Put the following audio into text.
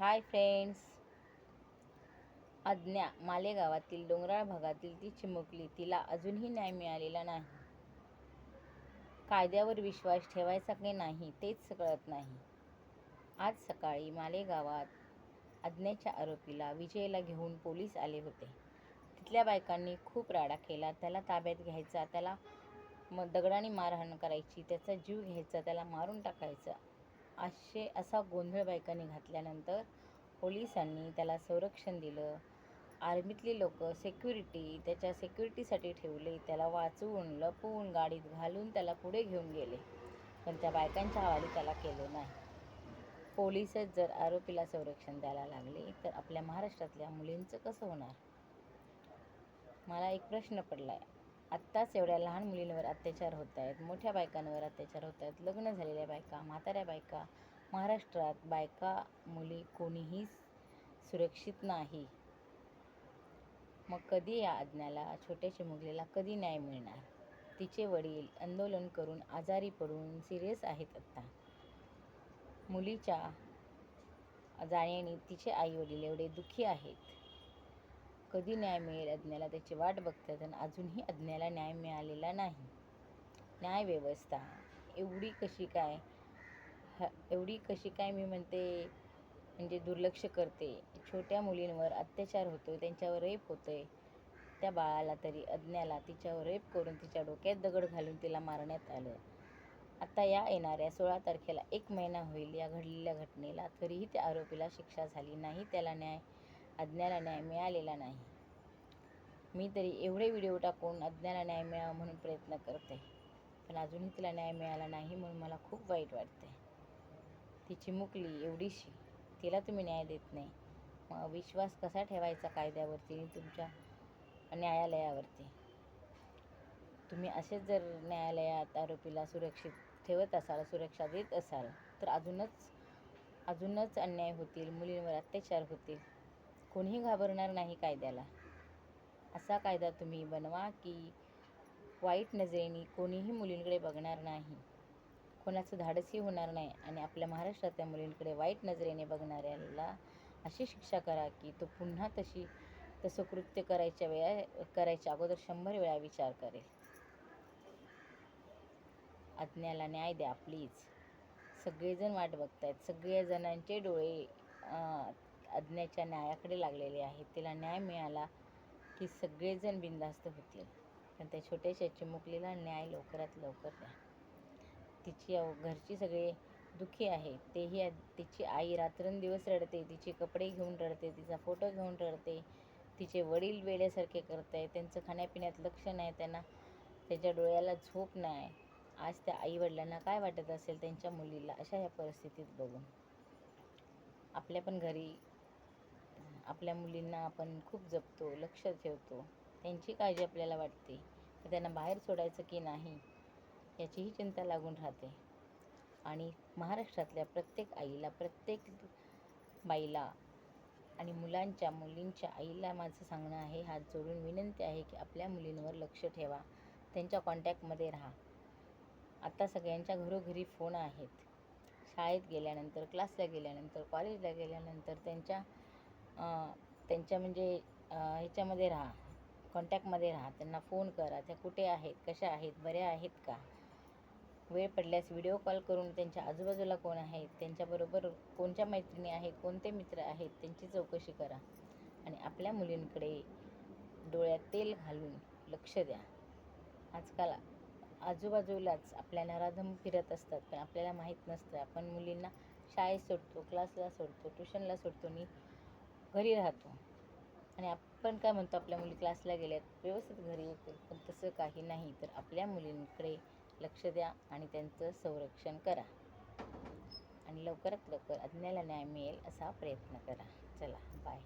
Hi friends आज्ञा मालेगावातील डोंगराळ भागातील ती चिमुकली. तिला अजूनही न्याय मिळालेला नाही. कायद्यावर विश्वास ठेवायचा की नाही तेच कळत नाही. आज सकाळी मालेगावात आज्ञाच्या आरोपीला विजयला घेऊन पोलीस आले होते. तिथल्या बायकांनी खूप राडा केला. त्याला ताब्यात घ्यायचा त्याला मग दगडाने मारहाण करायची त्याचा जीव घ्यायचा त्याला मारून टाकायचा. असे असा गोंधळ बायकांनी घातल्यानंतर पोलिसांनी त्याला संरक्षण दिलं. आर्मीतले लोक सेक्युरिटी त्याच्या सेक्युरिटीसाठी ठेवले. त्याला वाचवून लपवून गाडीत घालून त्याला पुढे घेऊन गेले. पण त्या बायकांच्या हवाली त्याला केलं नाही. पोलिसच जर आरोपीला संरक्षण द्यायला लागले तर आपल्या महाराष्ट्रातल्या मुलींचं कसं होणार? मला एक प्रश्न पडला आहे आत्ताच एवढ्या लहान मुलींवर अत्याचार होत आहेत मोठ्या बायकांवर अत्याचार होत आहेत लग्न झालेल्या बायका म्हाताऱ्या बायका महाराष्ट्रात बायका मुली कोणीही सुरक्षित नाही. मग कधी या आज्ञाला छोट्या चिमुकलीला कधी न्याय मिळणार? तिचे वडील आंदोलन करून आजारी पडून सिरियस आहेत आत्ता. मुलीच्या जाण्याने तिचे आई वडील एवढे दुःखी आहेत. कधी न्याय मिळेल अज्ञाला? त्याची वाट बघतात आणि अजूनही अज्ञाला न्याय मिळालेला नाही. न्याय व्यवस्था. एवढी कशी काय? ह एवढी कशी काय मी म्हणते म्हणजे दुर्लक्ष करते. छोट्या मुलींवर अत्याचार होतो त्यांच्यावर रेप होतो आहे त्या बाळाला तरी अज्ञाला तिच्यावर रेप करून तिच्या डोक्यात दगड घालून तिला मारण्यात आलं. आता या येणाऱ्या सोळा तारखेला एक महिना होईल या घडलेल्या घटनेला तरीही त्या आरोपीला शिक्षा झाली नाही त्याला न्याय अज्ञाला न्याय मिळालेला नाही. मी तरी एवढे व्हिडिओ टाकून अज्ञाला न्याय मिळावा म्हणून प्रयत्न करते. पण अजूनही तिला न्याय मिळाला नाही म्हणून मला खूप वाईट वाटते. ती चिमुकली एवढीशी तिला तुम्ही न्याय देत नाही. मग विश्वास कसा ठेवायचा कायद्यावरती आणि तुमच्या न्यायालयावरती? तुम्ही असेच जर न्यायालयात आरोपीला सुरक्षित ठेवत असाल सुरक्षा देत असाल तर अजूनच अजूनच अन्याय होतील मुलींवर अत्याचार होतील. कोणीही घाबरणार नाही कायद्याला. असा कायदा तुम्ही बनवा की वाईट नजरेने कोणीही मुलींकडे बघणार नाही. कोणाचं धाडसही होणार नाही आणि आपल्या महाराष्ट्रातल्या मुलींकडे वाईट नजरेने बघणाऱ्याला अशी शिक्षा करा की तो पुन्हा तशी तसं कृत्य करायच्या वेळा करायच्या अगोदर शंभर वेळा विचार करेल. अज्ञाला न्याय द्या प्लीज सगळेजण वाट बघतायत. सगळ्या जणांचे डोळे अज्ञाच्या न्यायाकडे लागलेले आहेत. तिला न्याय मिळाला की सगळेजण बिंदास्त होतील. पण त्या छोट्याशा चिमुकलीला न्याय लवकरात लवकर द्या. तिची घरची सगळे दुःखी आहे. तेही तिची आई रात्रंदिवस रडते. तिचे कपडे घेऊन रडते. तिचा फोटो घेऊन रडते. तिचे वडील वेड्यासारखे करत आहे त्यांचं खाण्यापिण्यात लक्ष नाही. त्यांना त्याच्या डोळ्याला झोप नाही. आज त्या आईवडिलांना काय वाटत असेल? त्यांच्या मुलीला अशा ह्या परिस्थितीत बघून. आपल्या पण घरी आपल्या मुलींना आपण खूप जपतो लक्ष ठेवतो. त्यांची काळजी आपल्याला वाटते. तर त्यांना बाहेर सोडायचं की नाही याचीही चिंता लागून राहते. आणि महाराष्ट्रातल्या प्रत्येक आईला प्रत्येक बाईला आणि मुलांच्या मुलींच्या आईला माझं सांगणं आहे हात जोडून विनंती आहे की आपल्या मुलींवर लक्ष ठेवा. त्यांच्या कॉन्टॅक्टमध्ये राहा. आता सगळ्यांच्या घरोघरी फोन आहेत. शाळेत गेल्यानंतर क्लासला गेल्यानंतर कॉलेजला गेल्यानंतर त्यांच्या त्यांच्या म्हणजे ह्याच्यामध्ये राहा. कॉन्टॅक्टमध्ये राहा. त्यांना फोन करा. त्या कुठे आहेत? कशा आहेत? बऱ्या आहेत का? वेळ पडल्यास व्हिडिओ कॉल करून त्यांच्या आजूबाजूला कोण आहेत त्यांच्याबरोबर कोणत्या मैत्रिणी आहेत? कोणते मित्र आहेत? त्यांची चौकशी करा. आणि आपल्या मुलींकडे डोळ्यात तेल घालून लक्ष द्या. आजकाल आजूबाजूलाच आपल्या नराधम फिरत असतात पण आपल्याला माहीत नसतं. आपण मुलींना शाळेत सोडतो क्लासला सोडतो ट्युशनला सोडतो. आणि घरी राहतो. आणि आपण काय म्हणतो आपल्या मुली क्लासला गेल्यात व्यवस्थित घरी येतील पण तसं काही नाही तर आपल्या मुलींकडे लक्ष द्या आणि त्यांचं संरक्षण करा. आणि लवकरात लवकर अज्ञाला न्याय मिळेल असा प्रयत्न करा. चला बाय